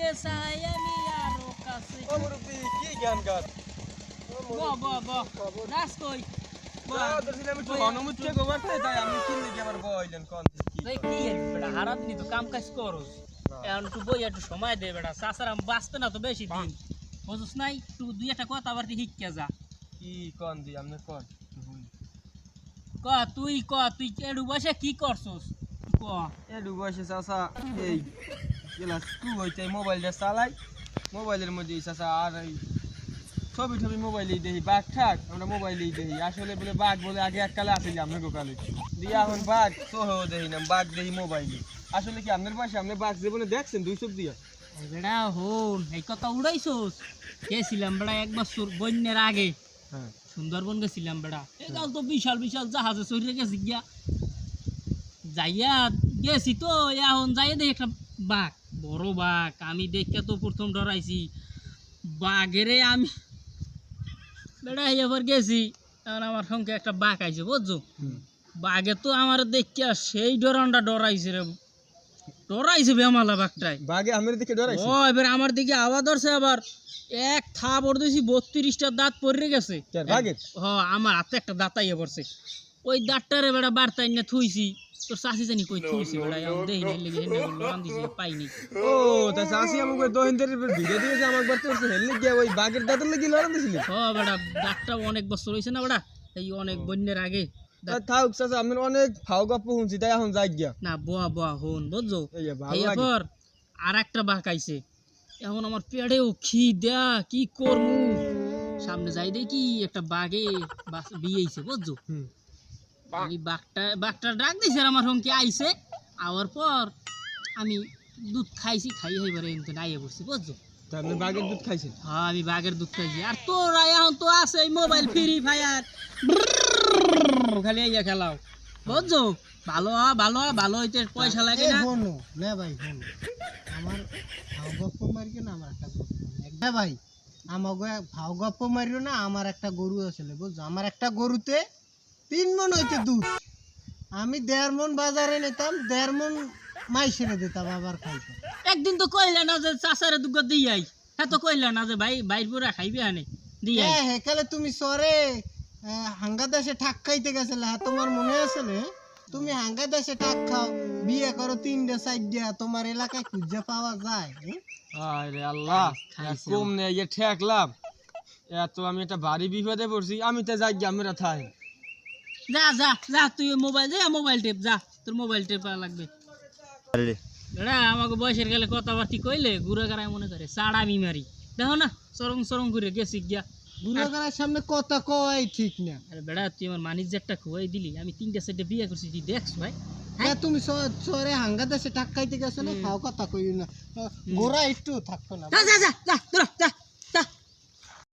তোকে চাই আমি আরও কাছে ও মুরব্বি কি জ্ঞান গান ব ব ব। নাচ কই? আবার কাম কাজ করস। এখন একটু বই একটু সময় দে বেটা চাচারাম বাঁচতে না তো বেশি দিন। বুঝছ নাই? তুই দুই একটা কথা বাড়তি শিখকে যা। কি কোন দি আপনি কোন ক তুই ক তুই এডু বসে কি করছস? ক। এডু বসে চাচা এই। ক্লাস টু হইতে মোবাইলটা চালাই। মোবাইলের মধ্যে চাচা আর এই ছবি টবি মোবাইলেই দেখি বাঘ ঠাক আমরা মোবাইলেই দেখি। আসলে বলে বাঘ বলে আগে এককালে আসে আমরা গোকালে। দিয়ে এখন বাঘ সোহেও দেখি না বাঘ দেখি মোবাইলে। আসলে কি আপনার পাশে আপনি বাঘ জীবনে দেখছেন দুই সব দিয়া। বেটা হন এই কথা উড়াইছস? গেছিলাম বেটা এক বছর বন্যার আগে। হ্যাঁ। সুন্দরবন গেছিলাম বেড়া। একাল তো বিশাল বিশাল জাহাজে চড়ে গেছি গিয়া। যাইয়া গেছি তো এখন যাইয়া দেখি একটা বাঘ। বড় বাঘ আমি দেখে তো প্রথম ডরাইছি। বাঘেরে আমি বেড়া এবার গেছি। এখন আমার সঙ্গে একটা বাঘ আইছে বুঝছ? বাঘে তো আমার দেখিয়া সেই ডরানটা ডরাইছে রে। ডরাইছে বেমালা বাঘটাই। বাঘে আমের দিকে ডরাইছে? ও এবার আমার দিকে আওয়াজ ধরছে আবার। এক থা দিয়েছি বত্রিশটা দাঁত পড়ে গেছে। বাঘের? হ আমার হাতে একটা দাঁত আইয়া পড়ছে। ওই দাঁতটারে বেড়া বার্তা এনে থুইছি। তোর চাষি জানি কই থুইছি বেড়া আমি দেই নাই লেগে হেনে বলল আন দিছি পাইনি। ও তা চাষি আমাকে দহিনদের ভিডিও দিয়েছে আমার বাড়তে উঠছে হেললে গিয়ে ওই বাঘের দাঁতের লেগে লড়ান দিছিল? হ বেড়া দাঁতটা অনেক বছর হয়েছে না বেড়া এই অনেক বন্যের আগে। তা থাক চাচা আপনার অনেক ফাও গপ্প শুনছি তাই এখন যাই গিয়া। না বোয়া বোয়া হন বুঝছ? এই যে ভালো এই লাগে। পর আর একটা বাঘ আইছে। এখন আমার পেটেও খি দেয়া কি করমু? সামনে যাই দেখি একটা বাঘে বাস- বিয়েছে বুঝছ? হুম। আমি বাঘটা বাঘটা ডাক দিছে আমার সঙ্গে আইছে। আওয়ার পর আমি দুধ খাইছি খাই এবারে কিন্তু আইয়ে পড়ছি বুঝছ? আপনি বাঘের দুধ খাইছেন? হ্যাঁ আমি বাঘের দুধ খাইছি। আর তোরা এখন তো আছে মোবাইল ফ্রি ফায়ার খালি ইয়া খেলাও বুঝছ? ভালো হ, ভালো হ, ভালো হইতে পয়সা লাগে না। শোনো না ভাই শোনো আমার ভাও গপ্প মারিও না আমার একটা না ভাই আমাকে ভাও গপ্প মারিও না আমার একটা গরু আসলে বুঝছ? আমার একটা গরুতে তিন মন হইতে দুধ। আমি দেড় মন বাজারে নিতাম দেড় মন মাইসেরে দিতাম আবার খাইতাম। একদিন তো কইলে না যে চাষারে দুগ্গ দিয়াই। হ্যাঁ তো কইলে না যে ভাই বাইর পুরা খাইবে আনে দিয়াই। হ্যাঁ হেকালে তুমি সরে হাঙ্গা দেশে ঠাক খাইতে গেছিলে হ্যাঁ তোমার মনে আছে রে? তুমি হাঙ্গা দেশে ঠাক খাও বিয়ে করো তিনটে চারটে তোমার এলাকায় খুঁজে পাওয়া যায়? আরে আল্লাহ কম নেই ঠেকলাম এত আমি একটা বাড়ি বিপদে পড়ছি আমি তো যাই গিয়া আমরা থাই। যা যা যা তুই মোবাইল যা মোবাইল টেপ যা তোর মোবাইল টেপ লাগবে। এরা আমাকে বয়সের গেলে কথাবার্তি কইলে ঘুরে গাড়ায় মনে করে সাড়া বিমারি। দেখো না সরং সরং করে গেছি গিয়া। বুড়াগাড়ার সামনে কথা কয় ঠিক না। আরে বেড়া তুই আমার মানিজ্জারটা খুয়াই দিলি আমি তিনটা সেটে বিয়ে করছি তুই দেখছ ভাই? হ্যাঁ তুমি সরে হাঙ্গা দেশে টাক খাইতে গেছো না খাও কথা কই না। গোড়া একটু থাকতো না। যা যা যা যা যা।